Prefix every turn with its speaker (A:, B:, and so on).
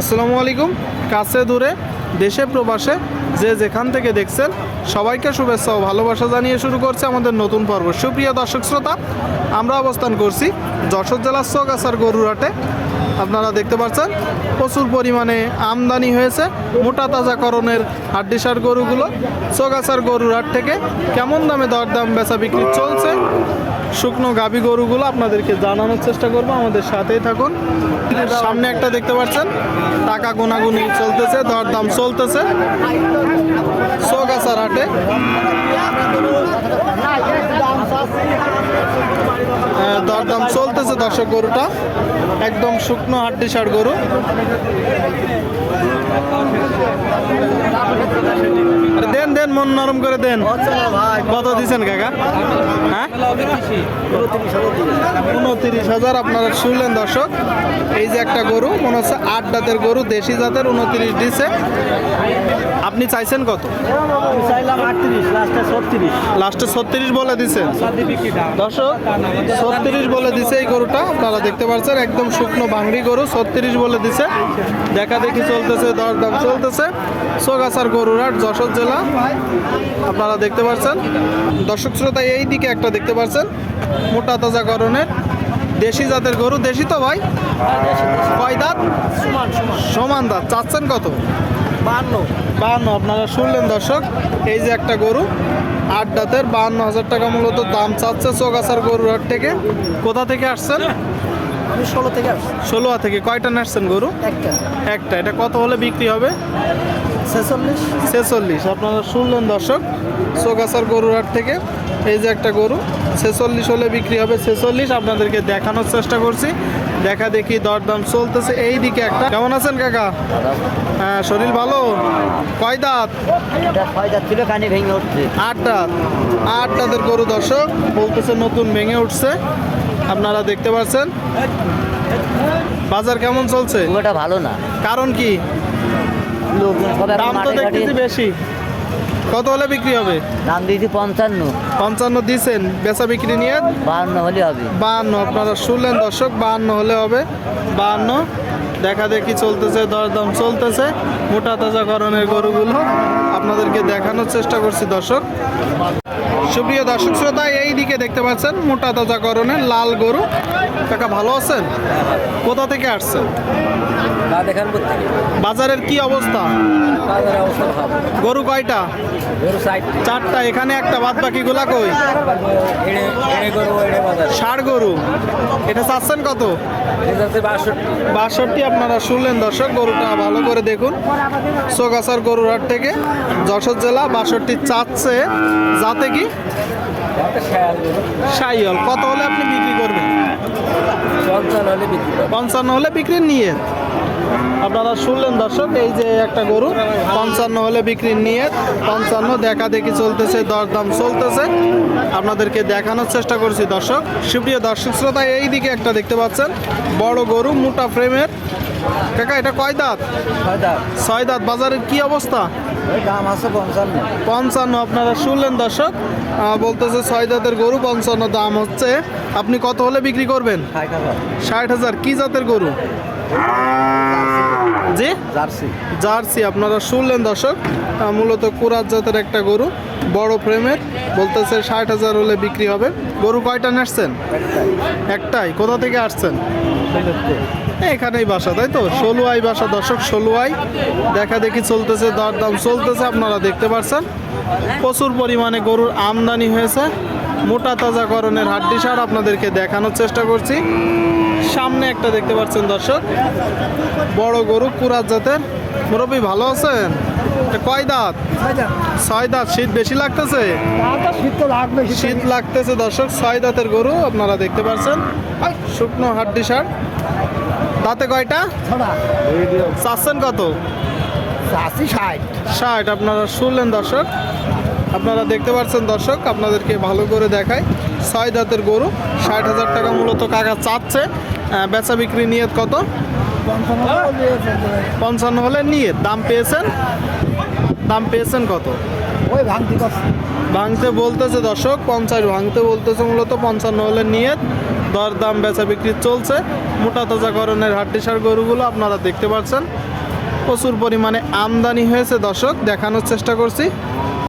A: আসসালামু আলাইকুম। কাছে দূরে, দেশে প্রবাসে, যে যেখান থেকে দেখছেন, সবাইকে শুভেচ্ছা ও ভালোবাসা জানিয়ে শুরু করছে আমাদের নতুন পর্ব। সুপ্রিয় দর্শক শ্রোতা, আমরা অবস্থান করছি যশোর জেলার চৌগাছার গরুরহাটে। আপনারা দেখতে পাচ্ছেন, প্রচুর পরিমাণে আমদানি হয়েছে মোটা তাজাকরণের হাড্ডিসার গরুগুলো, চোগাছার গরুর হাট থেকে কেমন দামে দরদাম বেচা বিক্রি চলছে, শুকনো গাভী গরুগুলো আপনাদেরকে জানানোর চেষ্টা করব, আমাদের সাথেই থাকুন। সামনে একটা দেখতে পাচ্ছেন, টাকা গোনাগুনি চলতেছে, দরদাম চলতেছে, চৌগাছার হাটে। দরদাম চলতেছে দর্শক গরুটা। একদম শুকনো হাড্ডি সার গরু দেন দেন মন নরম করে দেন। কত দিচ্ছেন কাকা? হ্যাঁ? উনত্রিশ হাজার আপনারা শুনলেন দর্শক। এই যে একটা গরু মনে হচ্ছে আট দাঁতের গরু দেশি জাতের উনত্রিশ দিছে। আপনি চাইছেন কত?
B: লাস্টে ছত্রিশ।
A: বলে দিছেন দর্শক ছত্রিশ বলে দিছে এই গরুটা। আপনারা দেখতে পাচ্ছেন একদম শুকনো বাংড়ি গরু ছত্রিশ বলে দিছে। দেখা দেখি চলতেছে দরদাম চলতেছে। সোগাছার গরুরহাট যশোর জেলা। আপনারা দেখতে পাচ্ছেন। দর্শক শ্রোতা এই দিকে একটা দেখতে পাচ্ছেন মোটা তাজা করণের দেশি জাতের গরু দেশি তো ভাই? কয় দাঁত?
B: সমান
A: দাঁত। চাচ্ছেন কত?
B: বান্ন।
A: বাহান্ন আপনারা শুনলেন দর্শক এই যে একটা গরু আট দাঁতের বাহান্ন হাজার টাকা মূলত দাম চাচ্ছে চৌগাছার গরুর হাট থেকে। কোথা থেকে আসছেন?
B: আমি ষোলো থেকে
A: ষোলোয়া থেকে। কয়টা নাচছেন গরু?
B: একটা।
A: একটা। এটা কত হলে বিক্রি হবে?
B: ছেচল্লিশ।
A: ছেচল্লিশ। আপনারা শুনলেন দর্শক চৌগাছার গরুর হাট থেকে। এই যে একটা গরু ছেচল্লিশ হলে বিক্রি হবে ছেচল্লিশ। আপনাদেরকে দেখানোর চেষ্টা করছি। দেখা দেখি দরদাম চলতেছে। এই দিকে একটা। কেমন আছেন কাকা? হ্যাঁ শরীর ভালো? কয় দাঁত? আট দাঁত। আট দাঁতের গরু দর্শক বলতেছে নতুন ভেঙে উঠছে। আপনারা দেখতে পাচ্ছেন। বাজার কেমন চলছে?
B: ওটা ভালো না।
A: কারণ কি? দাম তো দেখতেছি বেশি। কত হলে বিক্রি হবে?
B: দাম দিয়েছি পঞ্চান্ন।
A: পঞ্চান্ন দিয়েছেন। বেচা বিক্রি নিয়ে
B: বাহান্ন হলে হবে।
A: বাহান্ন আপনারা শুনলেন দর্শক বাহান্ন হলে হবে। বাহান্ন দেখা দেখি চলতেছে দরদাম চলতেছে। মোটা তাজা করণের গরুগুলো আপনাদেরকে দেখানোর চেষ্টা করছি দর্শক। সুপ্রিয় দর্শক শ্রোতা এই দিকে দেখতে পাচ্ছেন মোটা তাজা করণের লাল গরু। কাকা ভালো আছেন? কোথা থেকে আসছেন? বাজারের কি অবস্থা? গরু কয়টা? চারটা। এখানে একটা বাদ কই?
B: করব এড়ে বাজার।
A: ষাড় গরু। এটা চাচ্ছেন কত?
B: বাষট্টি।
A: আপনারা শুনলেন দর্শক গরুটা ভালো করে দেখুন। সোগাছার গরুর হাট থেকে যশোর জেলা বাষট্টি চাচ্ছে। যাতে কি? শাইল কত হলে আপনি বিক্রি করবেন?
B: পঞ্চান্ন হলে বিক্রি
A: পঞ্চান্ন হলে বিক্রি নিয়ে? আপনারা শুনলেন দর্শক এই যে একটা গরু পঞ্চান্ন হলে বিক্রি নিয়ে পঞ্চান্ন দেখা দেখি চলতেছে দরদাম চলতেছে। আপনাদেরকে দেখানোর চেষ্টা করছি দর্শক। সুপ্রিয় দর্শক শ্রোতা এই দিকে একটা দেখতে পাচ্ছেন বড় গরু মোটা ফ্রেমের। কাকা এটা কয় দাঁত? ছয় দাঁত। বাজারের কি অবস্থা?
B: দাম আছে পঞ্চান্ন।
A: পঞ্চান্ন আপনারা শুনলেন দর্শক বলতেছে ছয় দাঁতের গরু পঞ্চান্ন দাম হচ্ছে। আপনি কত হলে বিক্রি করবেন?
B: ষাট হাজার।
A: ষাট হাজার কি জাতের গরু? জি?
B: জার্সি।
A: জার্সি আপনারা শুনলেন দর্শক মূলত কুরাত জাতের একটা গরু বড় ফ্রেমের বলতেছে ষাট হাজার হলে বিক্রি হবে। গরু কয়টা নাচছেন একটাই। কোথা থেকে আসছেন? এখানেই বাসা তাই তো? ষোলোয়াই বাসা দর্শক ষোলোয়াই দেখা দেখি চলতেছে দরদাম চলতেছে আপনারা দেখতে পাচ্ছেন প্রচুর পরিমাণে গরুর আমদানি হয়েছে। মোটা তাজাকরণের হাড্ডি সার আপনাদেরকে দেখানোর চেষ্টা করছি। সামনে একটা দেখতে পাচ্ছেন দর্শক বড় গরু কুরাত জাতের। মুরব্বী ভালো আছেন? কয় দাঁত? ছয় দাঁত। শীত বেশি লাগতেছে?
B: শীত
A: লাগতেছে দর্শক ছয় দাঁতের গরু আপনারা দেখতে পাচ্ছেন। শুকনো হাড্ডি সার। দাঁতে কয়টা? চাচ্ছেন কত?
B: ষাট।
A: ষাট আপনারা শুনলেন দর্শক। আপনারা দেখতে পাচ্ছেন দর্শক আপনাদেরকে ভালো করে দেখায় ছয় দাঁতের গরু ষাট হাজার টাকা মূলত কাকা চাচ্ছে। বেচা বিক্রি নিয়ত কত? পঞ্চান্ন হলে নিয়ে দাম পেয়েছেন? দাম পেয়েছেন কত?
B: ওই ভাঙতি
A: ভাঙতে বলতেছে দর্শক পঞ্চাশ ভাঙতে বলতেছে মূলত পঞ্চান্ন হলে নিয়ে দরদাম বেচা বিক্রি চলছে। মোটা তাজাকরণের হাড্ডিসার গরুগুলো আপনারা দেখতে পাচ্ছেন। প্রচুর পরিমাণে আমদানি হয়েছে দর্শক দেখানোর চেষ্টা করছি।